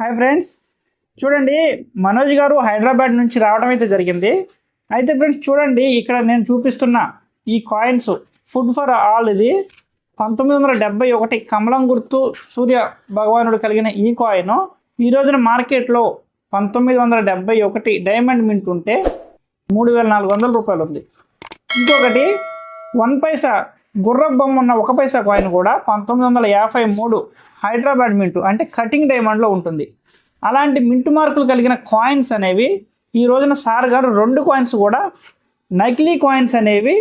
Hi friends చూడండి మనోజ్ గారు హైదరాబాద్ నుంచి రావడం అయితే జరిగింది. అయితే ఫ్రెండ్స్ చూడండి ఇక్కడ నేను చూపిస్తున్న ఈ కాయిన్స్ ఫుడ్ ఫర్ ఆల్ ఇది. పంతొమ్మిది వందల డెబ్బై ఒకటి కమలం గుర్తు సూర్య భగవానుడు కలిగిన ఈ కాయిన్ ఈ రోజున మార్కెట్లో పంతొమ్మిది వందల డెబ్బై ఒకటి డైమండ్ మింట్ ఉంటే మూడు వేల నాలుగు వందల రూపాయలు ఉంది. ఇంకొకటి వన్ పైసా గుర్ర బొమ్మ ఉన్న ఒక పైసా కాయిన్ కూడా పంతొమ్మిది వందల యాభై మూడు హైదరాబాద్ మింటు అంటే కటింగ్ డైమండ్లో ఉంటుంది. అలాంటి మింటు మార్కులు కలిగిన కాయిన్స్ అనేవి ఈ రోజున సార్ గారు రెండు కాయిన్స్ కూడా నకిలీ కాయిన్స్ అనేవి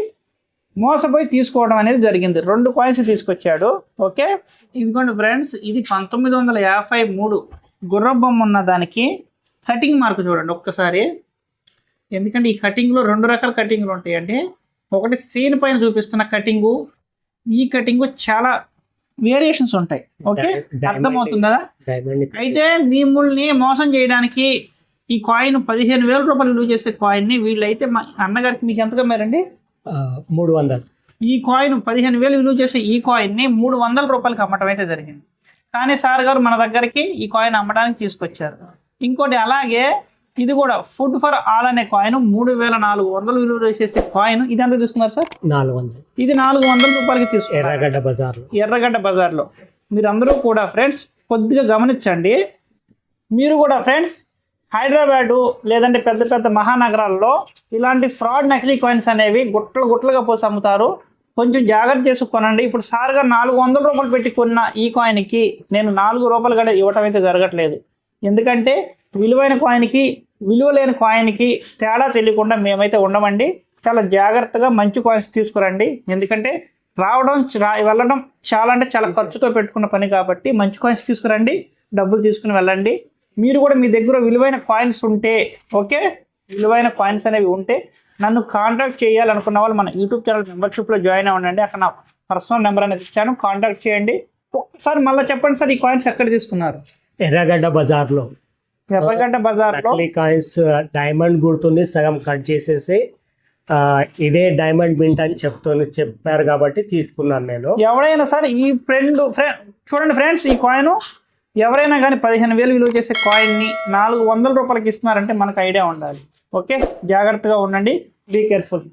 మోసపోయి తీసుకోవడం అనేది జరిగింది. రెండు కాయిన్స్ తీసుకొచ్చాడు. ఓకే? ఇదిగోండి ఫ్రెండ్స్ ఇది పంతొమ్మిది వందల యాభై మూడు గుర్రబొమ్మ ఉన్న దానికి కటింగ్ మార్క్ చూడండి ఒక్కసారి. ఎందుకంటే ఈ కటింగ్లో రెండు రకాల కటింగ్లు ఉంటాయండి. ఒకటి స్క్రీన్ పైన చూపిస్తున్న కటింగు ఈ కటింగు చాలా వేరియేషన్స్ ఉంటాయి. ఓకే అర్థమవుతుందా? అయితే మిమ్మల్ని మోసం చేయడానికి ఈ కాయిన్ పదిహేను వేల రూపాయలు విలువ చేసే కాయిన్ని వీళ్ళైతే మా అన్నగారికి మీకు ఎంతగా మేరండి ఆ, మూడు వందలు. ఈ కాయిన్ పదిహేను వేలు విలువ చేసే ఈ కాయిన్ని మూడు వందల రూపాయలకి అమ్మటం అయితే జరిగింది. కానీ సార్ గారు మన దగ్గరికి ఈ కాయిన్ అమ్మడానికి తీసుకొచ్చారు. ఇంకోటి అలాగే ఇది కూడా ఫుడ్ ఫర్ ఆల్ అనే కాయిన్ మూడు వేల నాలుగు వందలు విలువ చేసే కాయిన్ ఇది ఎంత తీసుకున్నారు సార్? నాలుగు వందలు. ఇది నాలుగు వందల రూపాయలకి తీసుకున్నారు. ఎర్రగడ్డ బజార్లో. ఎర్రగడ్డ బజార్లో. మీరందరూ కూడా ఫ్రెండ్స్ కొద్దిగా గమనించండి. మీరు కూడా ఫ్రెండ్స్ హైదరాబాదు లేదంటే పెద్ద పెద్ద మహానగరాల్లో ఇలాంటి ఫ్రాడ్ నకిలీ కాయిన్స్ అనేవి గుట్టలు గుట్టలుగా పోసి అమ్ముతారు. కొంచెం జాగ్రత్త చేసుకోనండి ఇప్పుడు సార్గా నాలుగు వందల రూపాయలు పెట్టి కొన్న ఈ కాయిన్కి నేను నాలుగు రూపాయలు కూడా ఇవ్వటం అయితే జరగట్లేదు. ఎందుకంటే విలువైన కాయిన్కి విలువ లేని కాయిన్కి తేడా తెలియకుండా మేమైతే ఉండమండి. చాలా జాగ్రత్తగా మంచి కాయిన్స్ తీసుకురండి. ఎందుకంటే రావడం వెళ్ళడం చాలా అంటే చాలా ఖర్చుతో పెట్టుకున్న పని కాబట్టి మంచి కాయిన్స్ తీసుకురండి. డబ్బులు తీసుకుని వెళ్ళండి. మీరు కూడా మీ దగ్గర విలువైన కాయిన్స్ ఉంటే ఓకే? విలువైన కాయిన్స్ అనేవి ఉంటే నన్ను కాంటాక్ట్ చేయాలనుకున్న వాళ్ళు మన యూట్యూబ్ ఛానల్ మెంబర్షిప్లో జాయిన్ అవ్వండి అక్కడ నా పర్సనల్ నెంబర్ అనేది ఇచ్చాను. కాంటాక్ట్ చేయండి. ఒక్కసారి మళ్ళీ చెప్పండి సార్ ఈ కాయిన్స్ ఎక్కడ తీసుకున్నారు? ఎర్రగడ్డ బజార్లో. ఎర్రగడ్డ బజార్లో? నకిలీ కాయిన్స్ డైమండ్ గుర్తుంది సగం కట్ చేసేసి ఇదే డైమండ్ మింట్ అని చెప్తూ చెప్పారు కాబట్టి తీసుకున్నాను నేను. ఎవరైనా సరే ఈ ఫ్రెండ్ ఫ్రెండ్ చూడండి ఫ్రెండ్స్ ఈ కాయిన్ ఎవరైనా కానీ పదిహేను వేలు విలువ చేసే కాయిన్ని నాలుగు వందల రూపాయలకి ఇస్తున్నారంటే మనకు ఐడియా ఉండాలి. ఓకే? జాగ్రత్తగా ఉండండి. Be careful